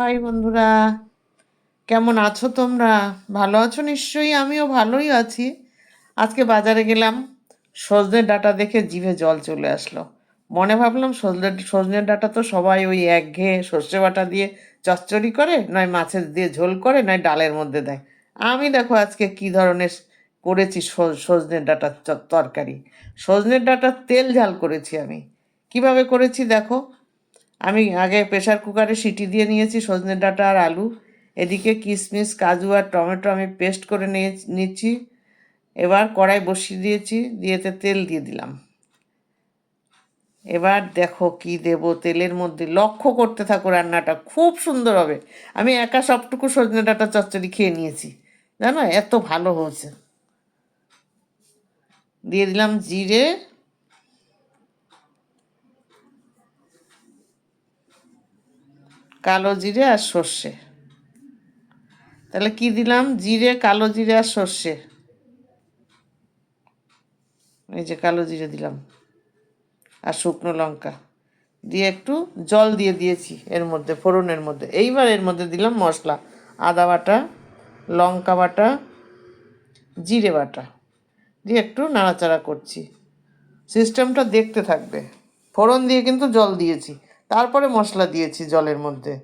High বন্ধুরা, কেমন আছো তোমরা? ভালো আছো নিশ্চয়ই? আমিও ভালোই আছি। আজকে বাজারে গেলাম, সজনের ডাটা দেখে জিভে জল চলে আসলো। মনে ভাবলাম সজনে সজনের ডাটা তো সবাই ওই একঘেয়ে সর্ষে বাটা দিয়ে চচ্চড়ি করে, নয় মাছের দিয়ে ঝোল করে, নয় ডালের মধ্যে দেয়। আমি দেখো আজকে কি ধরনের করেছি সজ- সজনের ডাটার তরকারি। সজনের ডাটার তেল ঝাল করেছি আমি। কীভাবে করেছি দেখো আমি আগে প্রেশার কুকারে সিটি দিয়ে নিয়েছি, সজনে ডাঁটা আর আলু। এদিকে কিশমিশ কাজু আর টমেটো আমি পেস্ট করে নিয়ে, নিচ্ছি। এবার কড়াই বসিয়ে দিয়েছি দিয়েতে তেল দিয়ে দিলাম। এবার দেখো কি দেব তেলের মধ্যে। লক্ষ্য করতে থাকো রান্নাটা, খুব সুন্দর হবে। আমি একা সবটুকু সজনে ডাঁটা চচ্চড়ি খেয়ে নিয়েছি। জানো, এত ভালো হয়েছে। দিয়ে দিলাম জিরে কালো জিরে আর সর্ষে। তাহলে কি দিলাম? জিরে, কালো জিরে আর সর্ষে। এই যে কালো জিরে দিলাম। আর শুকনো লঙ্কা। দিয়ে একটু জল দিয়ে দিয়েছি এর মধ্যে, ফোড়নের মধ্যে। এইবার এর মধ্যে দিলাম মশলা। আদা বাটা, লঙ্কা বাটা, জিরে বাটা। দিয়ে একটু নাড়াচাড়া করছি। সিস্টেমটা দেখতে থাকবে। ফোড়ন দিয়ে কিন্তু জল দিয়েছি। তারপরে মশলা দিয়েছি জলের মধ্যে।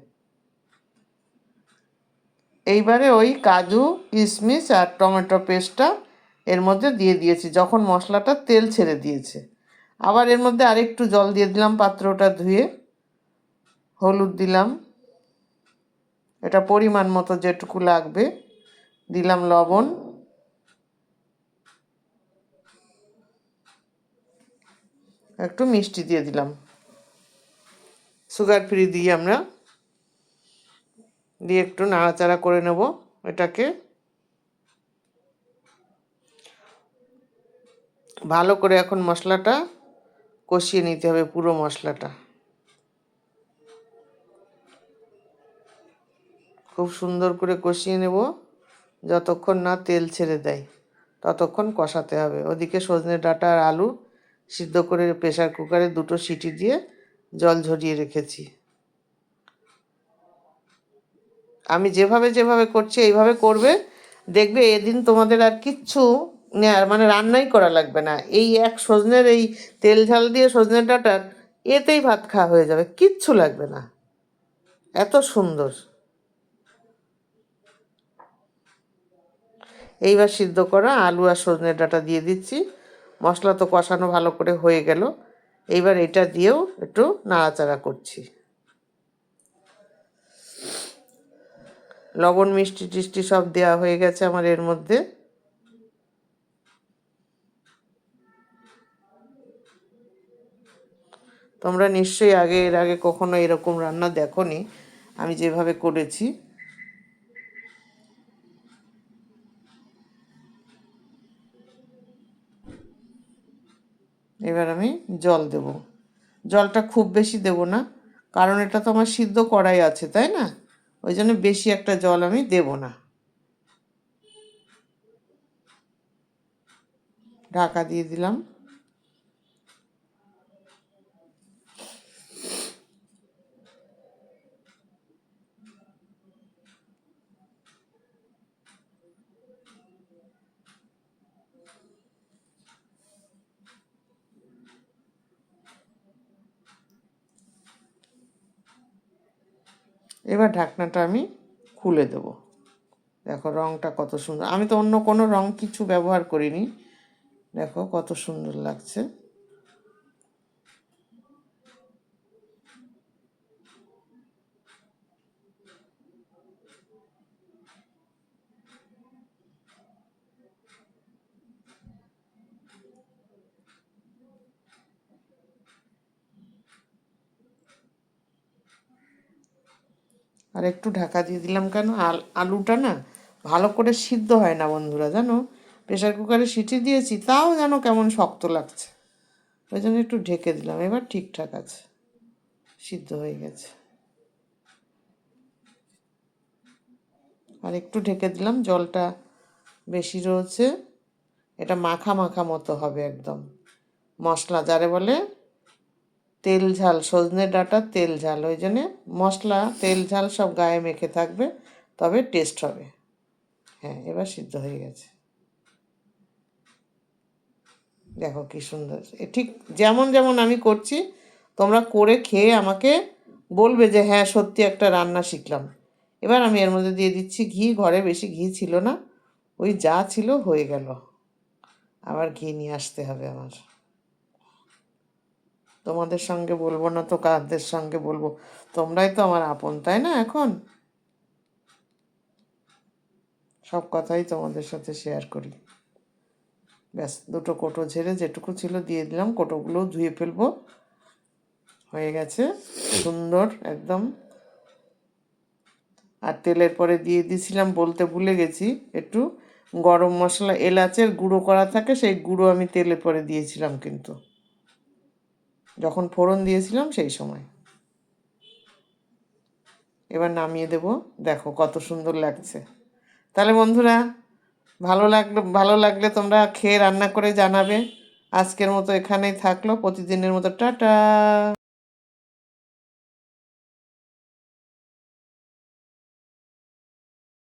এইবারে ওই কাজু কিশমিশ আর টমেটো পেস্টটা এর মধ্যে দিয়ে দিয়েছি, যখন মশলাটা তেল ছেড়ে দিয়েছে। আবার এর মধ্যে আরেকটু জল দিয়ে দিলাম, পাত্রটা ধুয়ে হলুদ দিলাম। এটা পরিমাণ মতো যেটুকু লাগবে, দিলাম লবণ। একটু মিষ্টি দিয়ে দিলাম। সুগার ফ্রি দিই আমরা দিয়ে একটু নাড়াচাড়া করে নেব এটাকে। ভালো করে এখন মশলাটা কষিয়ে নিতে হবে পুরো মশলাটা। খুব সুন্দর করে কষিয়ে নেব যতক্ষণ না তেল ছেড়ে দেয়, ততক্ষণ কষাতে হবে। ওদিকে সজনে ডাঁটা আর আলু সিদ্ধ করে প্রেসার কুকারে দুটো সিটি দিয়ে জল ঝরিয়ে রেখেছি। আমি যেভাবে যেভাবে করছি, এইভাবে করবে, দেখবে এদিন তোমাদের আর কিচ্ছু মানে রান্নাই করা লাগবে না। এই এক সজনের এই তেল ঝাল দিয়ে সজনে ডাঁটার, এতেই ভাত খাওয়া হয়ে যাবে, কিচ্ছু লাগবে না। এত সুন্দর। এইবার সিদ্ধ করা আলু আর সজনে ডাঁটা দিয়ে দিচ্ছি। মশলা তো কষানো ভালো করে হয়ে গেল। এইবার এটা দিয়েও একটু নাড়াচাড়া করছি। লবণ, মিষ্টি, টিষ্টি সব দেওয়া হয়ে গেছে আমার এর মধ্যে। তোমরা নিশ্চয়ই আগে, এর আগে কখনো এরকম রান্না দেখোনি। আমি যেভাবে করেছি এবার আমি জল দেব। জলটা খুব বেশি দেব না, কারণ এটা তো আমার সিদ্ধ করাই আছে, তাই না? ওই জন্য বেশি একটা জল আমি দেব না। ঢাকা দিয়ে দিলাম। এবার ঢাকনাটা আমি খুলে দেব। দেখো রঙটা কত সুন্দর। আমি তো অন্য কোনো রঙ কিছু ব্যবহার করিনি। দেখো কত সুন্দর লাগছে। আর একটু ঢাকা দিয়ে দিলাম কেন? আল আলুটা না ভালো করে সিদ্ধ হয় না বন্ধুরা, জানো? প্রেসার কুকারে সিটি দিয়েছি, তাও যেন কেমন শক্ত লাগছে। ওই জন্য একটু ঢেকে দিলাম, এবার ঠিকঠাক আছে, সিদ্ধ হয়ে গেছে। আর একটু ঢেকে দিলাম, জলটা বেশি রয়েছে। এটা মাখা মাখা মতো হবে একদম। মশলা যারে বলে তেল ঝাল, সজনে ডাঁটা, তেল ঝাল, ওই জন্যে মশলা, তেল ঝাল সব গায়ে মেখে থাকবে, তবে টেস্ট হবে। হ্যাঁ এবার সিদ্ধ হয়ে গেছে। দেখো কি সুন্দর। এ ঠিক যেমন যেমন আমি করছি, তোমরা করে খেয়ে আমাকে বলবে যে হ্যাঁ সত্যি একটা রান্না শিখলাম। এবার আমি এর মধ্যে দিয়ে দিচ্ছি ঘি, ঘরে বেশি ঘি ছিল না, ওই যা ছিল হয়ে গেল। আবার ঘি নিয়ে আসতে হবে আমার। তোমাদের সঙ্গে বলব না, তো কাদের সঙ্গে বলব? তোমরাই তো আমার আপন, তাই না এখন? সব কথাই তোমাদের সাথে শেয়ার করি। ব্যাস, দুটো কোটো ঝেড়ে যেটুকু ছিল দিয়ে দিলাম কোটোগুলোও ধুয়ে ফেলব। হয়ে গেছে, সুন্দর, একদম। আর তেলের পরে দিয়ে দিয়েছিলাম বলতে ভুলে গেছি, একটু গরম মশলা, এলাচের গুঁড়ো করা থাকে, সেই গুঁড়ো আমি তেলের পরে দিয়েছিলাম কিন্তু। যখন ফোড়ন দিয়েছিলাম সেই সময়। এবার নামিয়ে দেব। দেখো কত সুন্দর লাগছে। তাহলে বন্ধুরা, ভালো লাগল, ভালো লাগলে তোমরা খেয়ে রান্না করে জানাবে। আজকের মতো এখানেই থাকল। প্রতিদিনের মতো টাটা।